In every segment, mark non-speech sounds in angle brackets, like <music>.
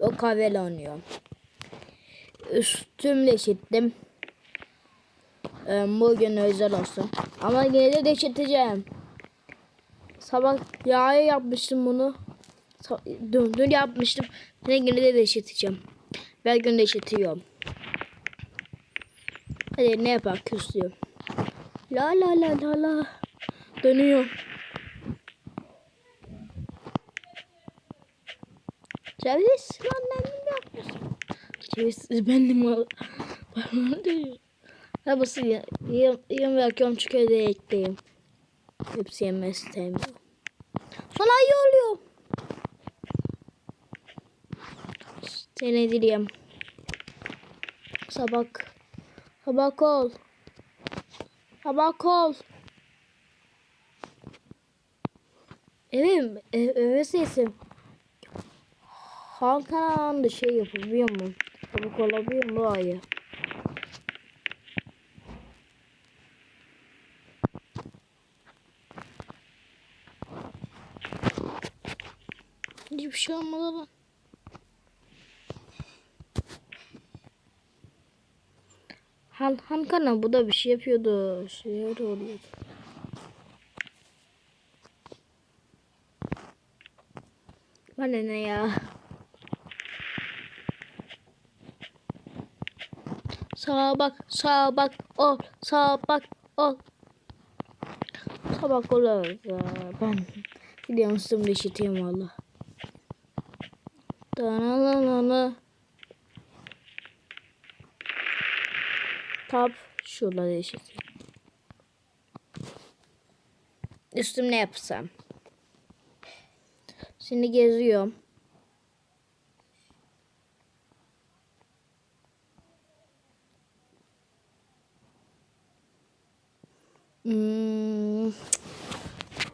O kahveyle oynuyor. Üstümle eşittim. Ee, bugün özel olsun. Ama yine de deşiteceğim. Sabah yağı yapmıştım bunu. Dün, dün yapmıştım. Yine yine de deşiteceğim. Ve gün deşitiyorum. Hadi ne yapar küslüyor. La la la la la. Dönüyor. Ceviz lan ne yapıyorsun? Ceviz benim o. Parmağım dönüyor. Ha basın ya. Yiyem, yiyem bakıyorum çünkü evde ekleyeyim. Hepsi yemez istemiyorum. Sonra iyi oluyor. Seni dileyim. Sabak. Sabak ol. Sabak ol. Evim, ev, eve sesim. Halk kanalında şey yapabiliyor mu? Sabak olabiliyor mu ayı? Hiçbir şey olmadı lan. Han, Han kanal bu da bir şey yapıyordu. Şeyler oluyordu. Bana ne ya? Sağa bak, sağa bak, ol, sağa bak, ol. Sağa bak olur. ya. Ben gidiyorum üstümde işiteyim valla. Danalala. Tap şurada işiteyim. Üstüm ne yapsam? Şimdi geziyorum. Hmm.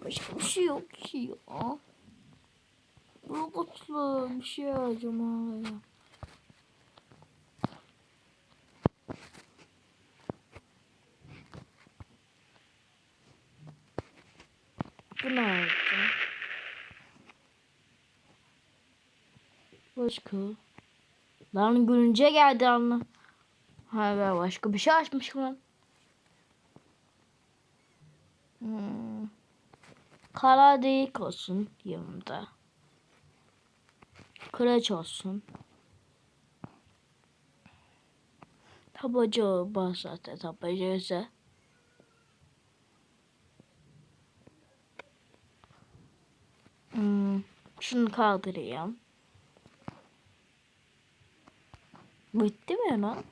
Başka bir şey yok ki ya. Robotlu bir şey arayacağım ya. Bu ne oldu? Başka. Lan gülünce geldi anla. Ha başka bir şey açmışım lan. Hmm. Kara delik olsun yanımda. Kılıç olsun. Tabaca var zaten tabaca ise. Hmm. Şunu kaldırayım. Bitti mi lan?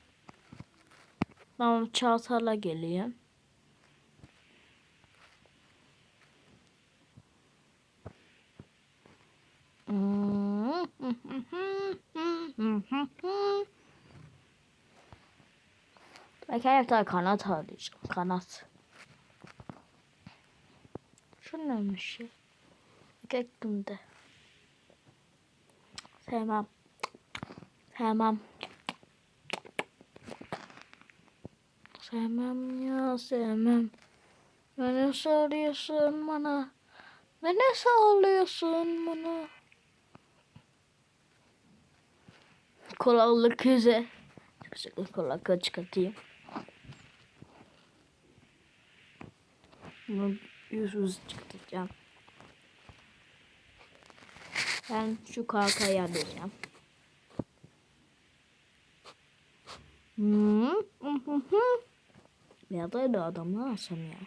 Tamam çantayla geleyim. Ben kendim tane kanat arayacağım. Kanat. Şu neymiş ya? Gektimde. Sevmem. Sevmem. Sevmem ya sevmem. Beni soruyorsun bana. Beni sağlıyorsun bana. Kulaklık yüze. Sıkı kulaklığı çıkartayım. Bunu yüz çıkartacağım. Ben şu kalkayı alacağım. Hmm. Ya da da adamı alsam ya.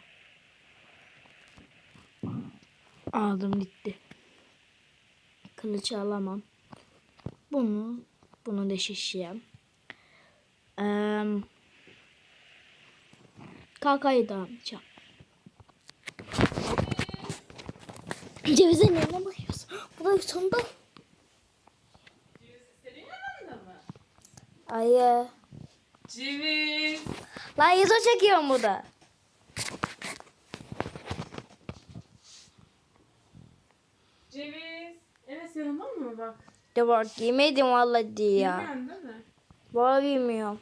Aldım gitti. Kılıcı alamam. Bunu bunu da şişeceğim. Ee, kakayı da alacağım. Cevize ne bakıyorsun? Bu da sonunda. Senin yanında mı? Ay. Ceviz. Lan yüzü çekiyorum bu da. Ceviz. Enes yanında mı bak? De bak yemedim vallahi diye ya. Bilmiyorsun değil mi? Vallahi bilmiyorum.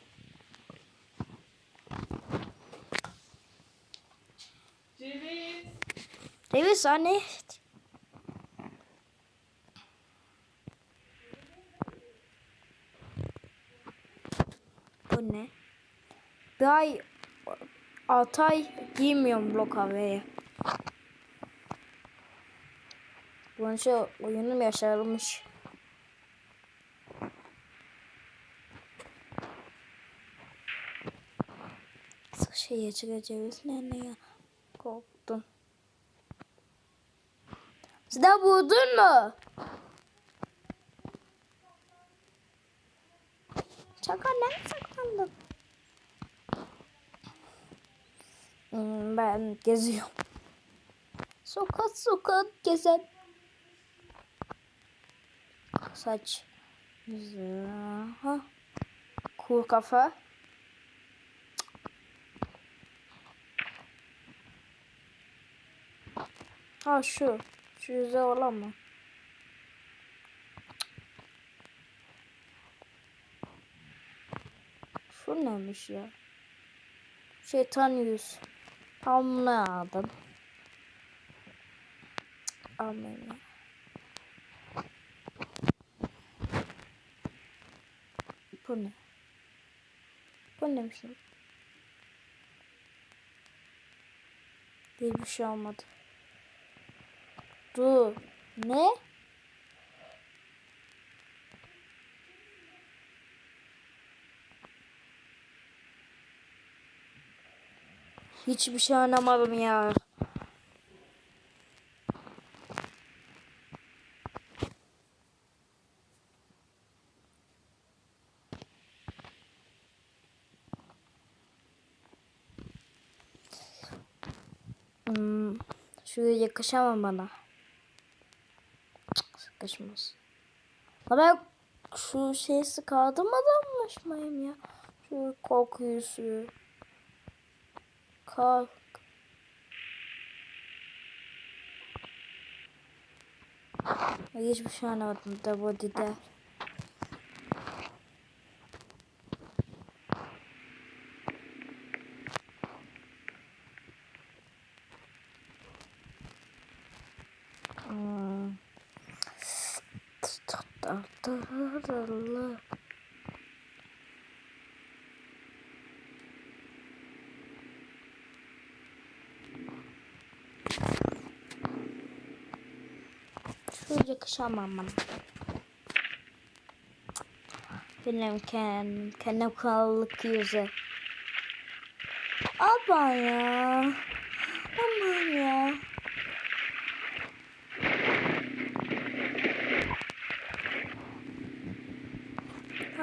Ceviz. Ceviz anne. Bu ne? Bir ay 6 ay giymiyorum blok havaya. Bunun şey oyunum yaşarılmış. Şeye çıkacağız ne ne ya? Korktum. Sıda buldun mu? Çakal nerede saklandın? Hmm, ben geziyorum. Sokak sokak gezen. Saç. Ha. Kur kafa. Ha şu. Şu yüze olan mı? Şu neymiş ya? Şeytan yüz. Tam bunu aldım. Amin. Bu ne? Bu neymiş? Değil bir şey olmadı. Dur. Ne? Hiçbir şey anlamadım ya. Hmm, şuraya yakışamam bana. Sıkışmaz. Ha ben şu şeyi sıkardım adamlaşmayayım ya. Şu korkuyu Kalk. Hiçbir şey anlamadım da bu dide. Şu yakışamam. Benim kendim, kendim krallık yüzü. Aman ya. Aman ya.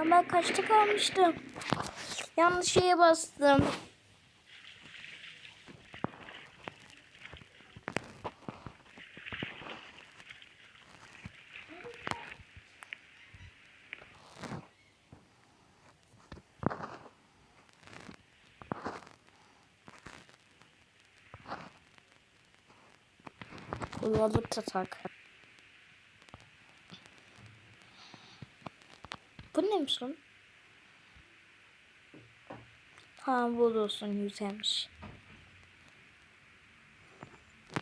Ama kaçta kalmıştım. Yanlış şeye bastım. Kullanıp tatak. Bu neymiş lan? Ha bu olsun güzelmiş.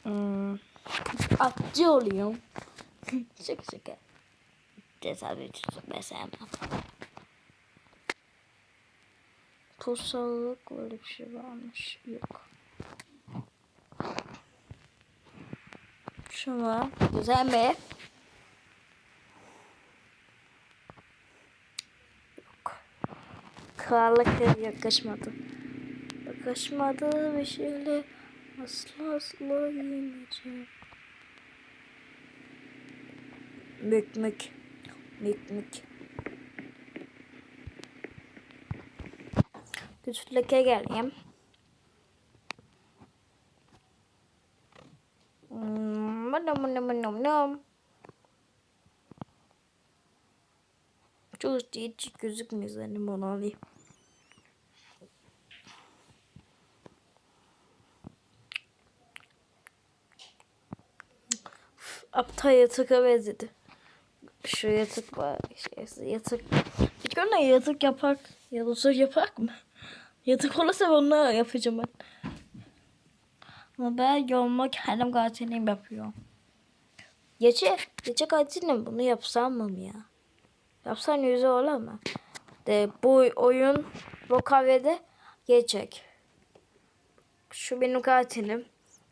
Hmm. Atçı oluyorum. <laughs> şaka şaka. Tesadüf ben sevmem. Pulsallık böyle bir şey varmış. Yok. Şu var. Güzel mi? Yok. Krallık yakışmadı. Yakışmadı bir şeyle asla asla yemeyeceğim. Mük mük. Mük mük. Güçlüke geleyim. Hmm, Nom nom nom nom. Çok hiç gözükmüyor zaten bunu alayım. Aptal yatağa benzedi. Şu yatak var. Şey, yatak. Hiç görme yatak yapak. Yatak yapak mı? Yatak olursa onu yapacağım ben. Ama ben yolma kendim gatilim yapıyorum. Gece, gece gatilim bunu yapsam mı ya? Yapsan yüzü olur mu? de bu oyun bu kahvede geçecek. Şu benim katilim.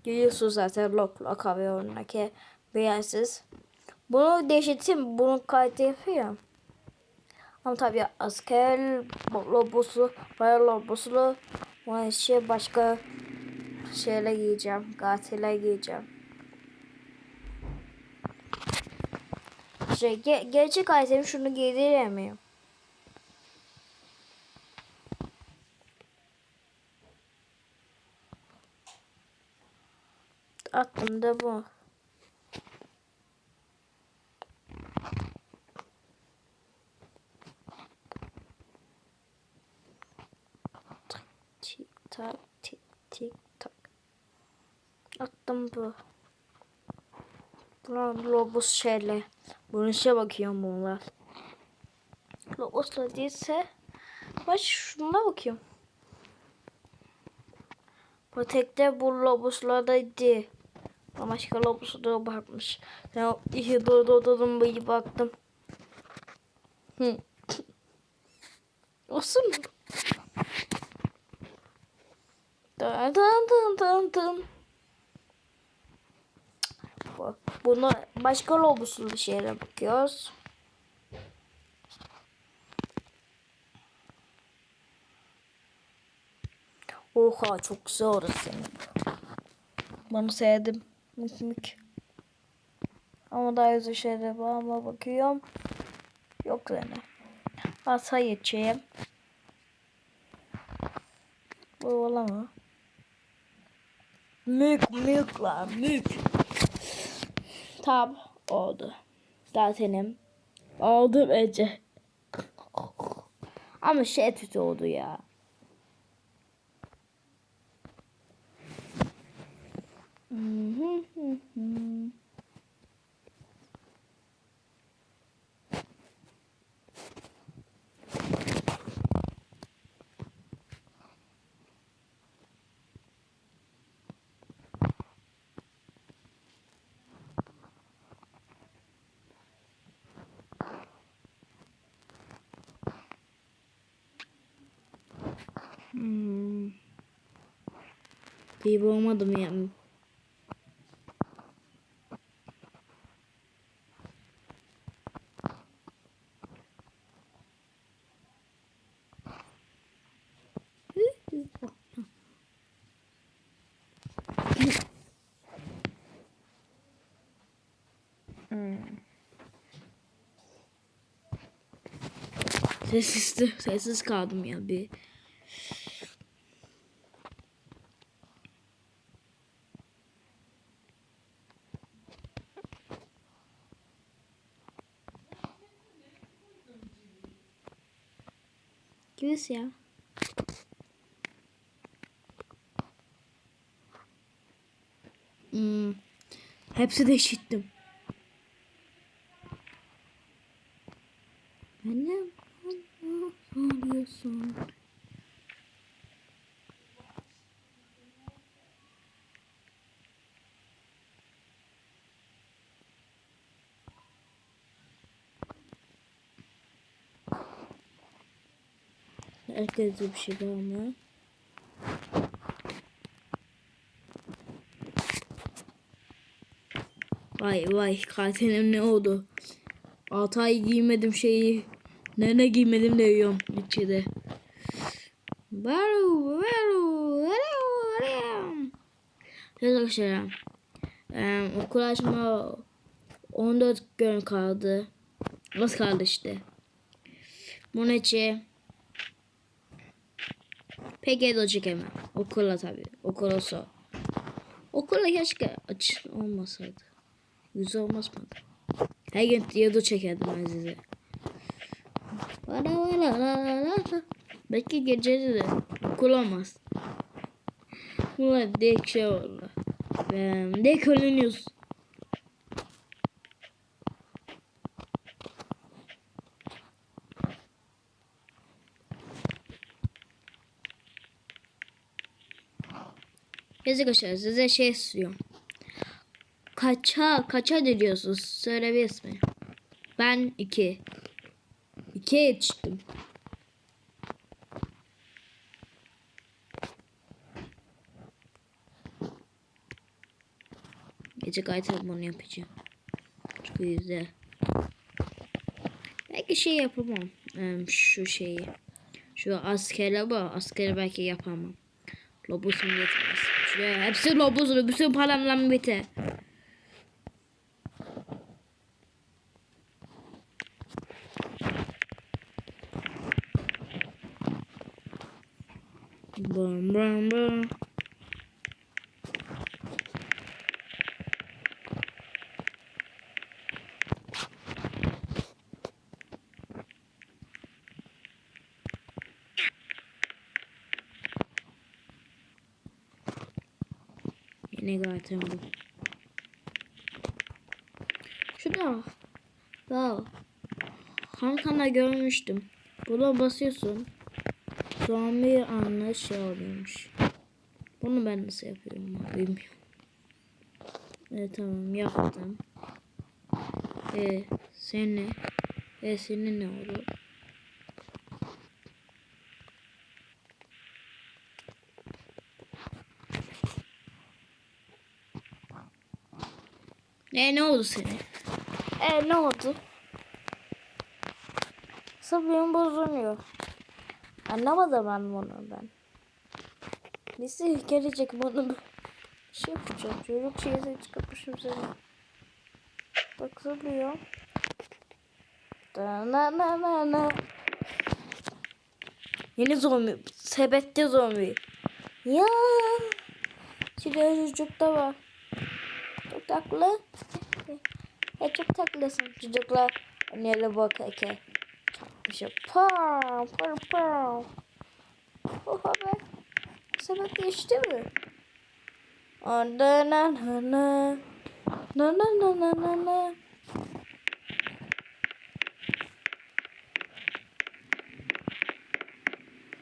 Biliyorsunuz zaten Lokla kahve oyunundaki beğensiz. Bunu değiştireyim. Bunun kaydı yapıyor. Ama tabii asker loboslu, bayağı loboslu. Bu şey başka şeyle giyeceğim. Gatile giyeceğim. Şey, ge gerçek item şunu giydiremiyorum. Aklımda bu. Tik tak tik tik tak. Attım bu. Bunlar lobus şeyle. Bunun işe bakıyorum bunlar. Lobusla değilse. Baş şuna bakıyorum. Bu tekte bu lobuslardaydı. Başka lobuslara bakmış. Ben iki durdurdum bir baktım. Hı. Olsun mu? Dın dın dın dın dın. Bu- Bunu başka lobuslu bir şeylere bakıyoruz. Oha çok güzel orası. Bunu sevdim. Mük mük. Ama daha güzel şeyler var ama bakıyorum. Yok yani. Asa geçeyim. Bu olamaz. Mük mük lan mük. Tab oldu. Zatenim. Oldu bence. Ama şey kötü oldu ya. Hmm. İyi bulamadım yani. Sessiz, sessiz kaldım ya bir. Kimiz ya? Hmm. Hepsi de işittim. Benim ağlıyorsun. Herkese bir şey var mı? Vay vay katilim ne oldu? 6 ay giymedim şeyi. Ne ne giymedim de yiyorum içeri. Varu varu varu varu. Evet arkadaşlar. Ee, okul açma 14 gün kaldı. Nasıl kaldı işte. Bunun için de çekemem. Okula tabii. Okul olsa. Okula keşke aç olmasaydı. Güzel olmaz mıydı? Her gün diyordu çekerdim ben size. Vara vara la la la la. Belki gece de okul olmaz. Bunlar dek şey oldu. Ve dek ölünüyoruz. Yazık aşağı size şey istiyorum. Kaça kaça diyorsunuz? Söyle bir. Ben iki. İkiye yetiştim. Gece gayet bunu yapacağım. Çünkü yüzde. Belki şey yapamam. Şu şeyi. Şu askere bu. Askere belki yapamam. Lobusum yeter. Şuraya hepsi lobuzlu. Bütün paramla biter. Zaten bu. Şurada. Wow. Hankana görmüştüm. Buna basıyorsun. Zombi anla şey oluyormuş. Bunu ben nasıl yapıyorum bilmiyorum. Evet tamam yaptım. E seni e senin ne oldu? E ne oldu senin? E ne oldu? Sabrım bozuluyor. Anlamadım ben bunu ben. Neyse gelecek bunu şey yapacağım. Çocuk şeyse çıkartmışım seni. Bak zıplıyor. Da na na na na. Yeni zombi. Sebette zombi. Ya. Şimdi çocuk da var. Tatlı. Ya çok tatlısın çocuklar. Oynayalım bakalım. İşte pam pam pam. Oha be. Sebep geçti mi? Anda na na na. Na na na na na na.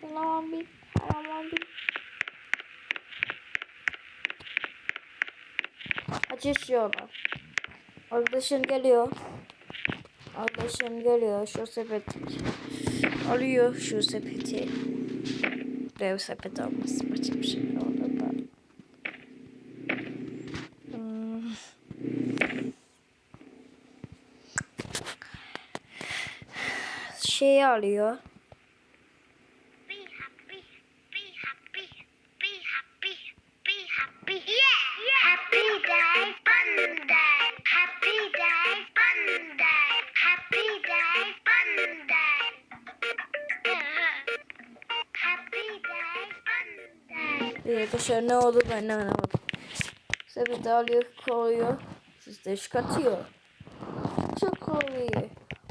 Selam bir. Selam bir. Açışıyorlar. Arkadaşın geliyor. Arkadaşın geliyor. Şu sepeti alıyor şu sepeti. Dev sepet olması başka bir şey oldu da. Hmm. Şeyi alıyor. Arkadaşlar ne oldu ben anlamadım. Sepeti alıyor koyuyor. Siz de çıkartıyor. Çok koyuyor.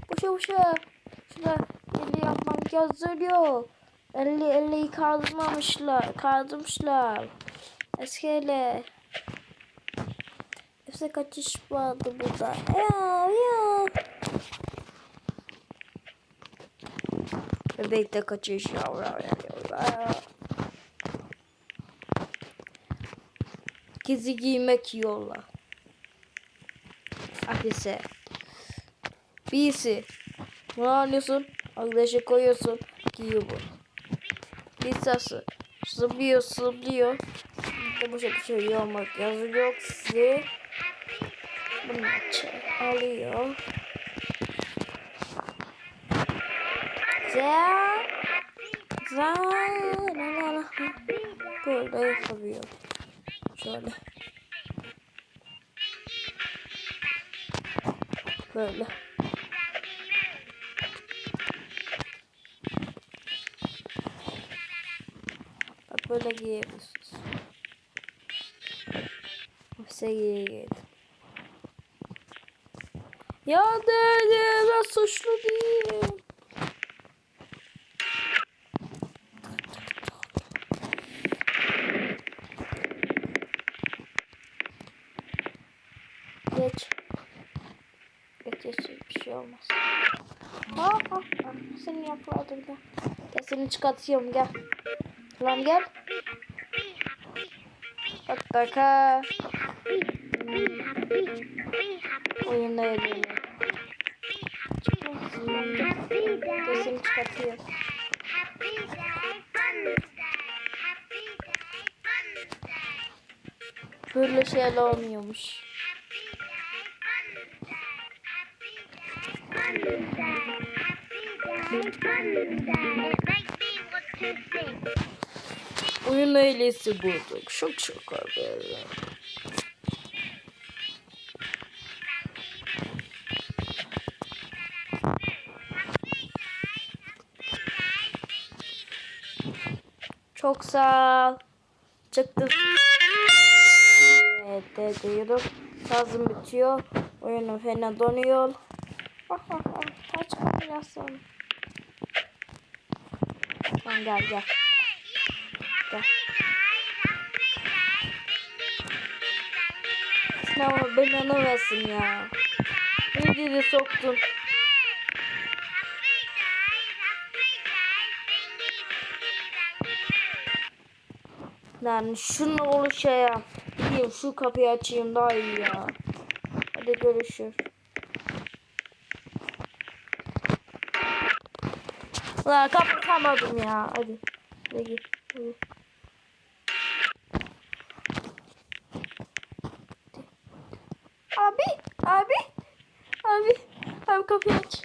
Boşa boşa. Şurada eli yapmak yazılıyor. Eli eli kaldırmamışlar. Kaldırmışlar. Eskele. Hepsi kaçış vardı burada. Ya ya. Bebek de kaçış ya. ya, ya, ya. Gizli giymek yiyorlar. Akise. Birisi. Bunu alıyorsun. Arkadaşa koyuyorsun. Giyiyor bu. Pizzası. Zıplıyor zıplıyor. İşte bu şekilde yormak yazıyor size. Bunu alıyor. La la. Böyle yapıyor. Şöyle. Böyle. Bak böyle giyebilirsiniz. Ofise giyelim. Ya dedi ben suçlu değilim. Geç. Geç geç bir şey olmaz. Ha ha ha. Yakaladım gel. Gel seni çıkartıyorum gel. Lan gel. Bak ha. Oyunda. Happy Gel seni çıkartıyorum. Böyle şeyler olmuyormuş. Oyun ailesi bulduk. Çok çok haberler. Çok sağ ol. Çıktı. Evet dediyorum. Sazım bitiyor. Oyunum fena donuyor. <laughs> Kaç kapıyasın? Tamam gel gel. Gel. Sınavı belanı versin ya. İyi dedi soktun. Lan şunun oluşaya. Gideyim şu kapıyı açayım daha iyi ya. Hadi görüşürüz. Lan kapatamadım ya. Hadi. Hadi git. Hadi. Abi, abi, abi, abi kapıyı aç.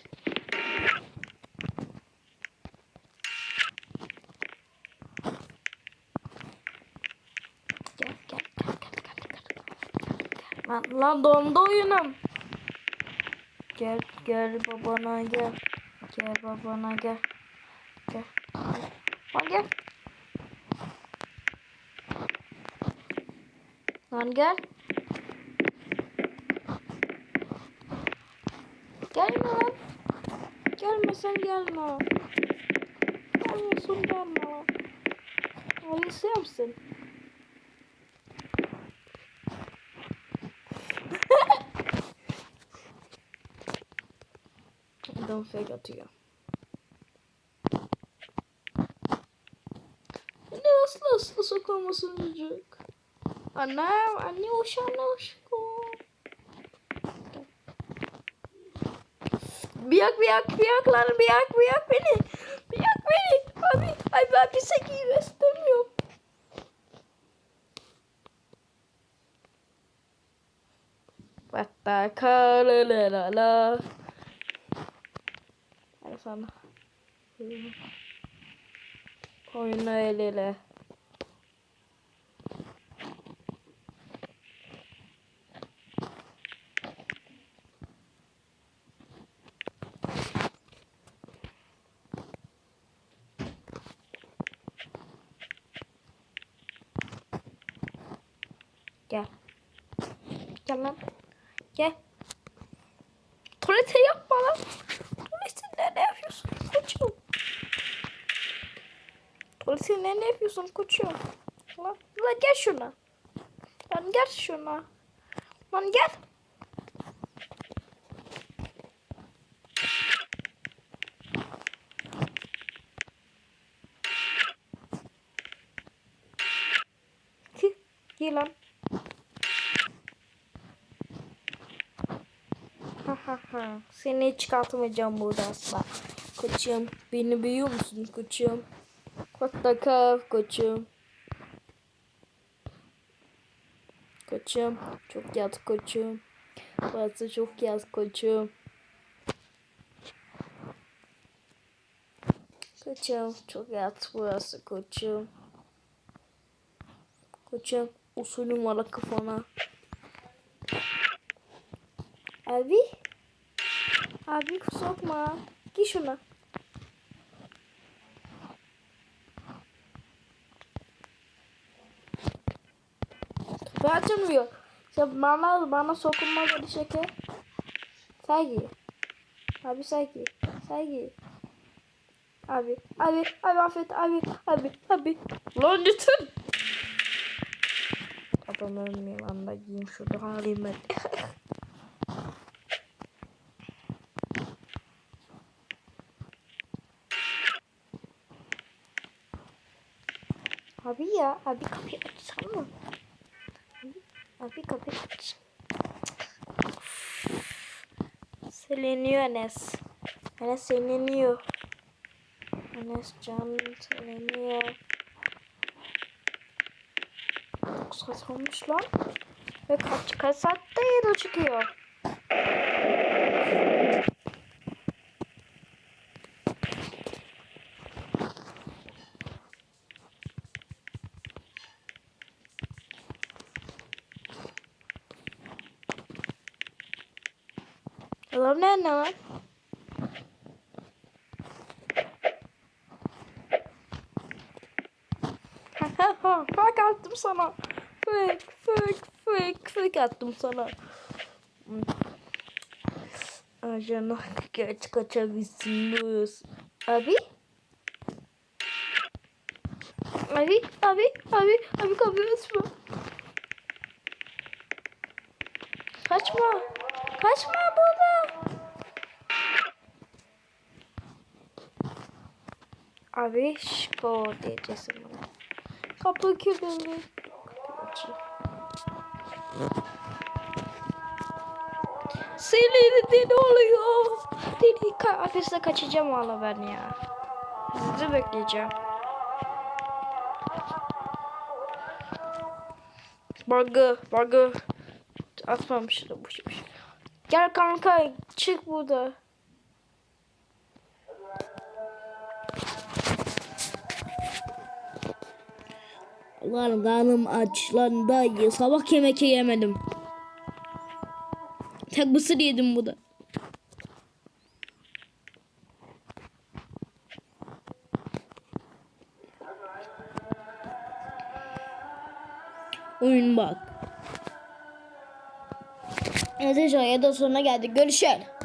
Lan, lan dondu oyunum. Gel, gel babana gel. Gel babana. Gel. Lan gel. Lan gel. Gelme lan. Gelme sen gelme. Gelmiyorsun gelme. Öylesi yapsın. <laughs> Adam fake atıyor. Ne aslı sokulmasın çocuk. Annem, anne uşağına aşkım. Biyak biyak biyak lan biyak biyak beni. Biyak beni. Abi ay ben bir sekiyi istemiyorum. Batta kalalalala. Hadi sana. Oyunu el ele. Gel. Gel lan. Gel. Tuvalete yapma lan. Tuvaletinde ne yapıyorsun koçum? Yapıyorsun koçum? Lan, lan gel şuna. Lan gel şuna. Lan gel. Hih, Gel lan. Ha ha ha. Seni çıkartmayacağım burada asla. Koçum beni biliyor musun koçum? What the koçum? Koçum çok yat koçum. Burası çok yat koçum. Koçum çok yat burası koçum. Koçum usulüm var kafana. Abi. Abi sokma. Giy şuna. Açılmıyor. Sen bana, bana sokulma böyle şeker. Saygı. Abi saygı. Saygı. Abi, abi, abi affet, abi, abi, abi. Lan lütfen. Adam ölmeyeyim, anda giyeyim şurada halim ben. Abi ya, abi kapıyı açsana. Abi, aç. Seleniyor Enes. Enes seleniyor. Enes can seleniyor. Çok saat olmuş lan. Ve kaç, kaç saatte yedi çıkıyor. Adam ne ne var? Fake attım sana. Fake, fake, fake, fake attım sana. Ajana geç kaçabilirsiniz. Abi? Abi, abi, abi, abi kapıyı açma. Kaçma. Kaçma burada. Abi şko diyeceksin bana. Kapı kilitli. Senin de ne oluyor? Deli kafeste kaçacağım valla ben ya. Sizi bekleyeceğim. Bug'ı, bug'ı. Atmamıştım bu şey. Gel kanka çık burada. Lan karnım aç lan dayı. Sabah yemek yemedim. Tek mısır yedim bu da. Oyun bak. Arkadaşlar ya da sonuna geldik. Görüşelim.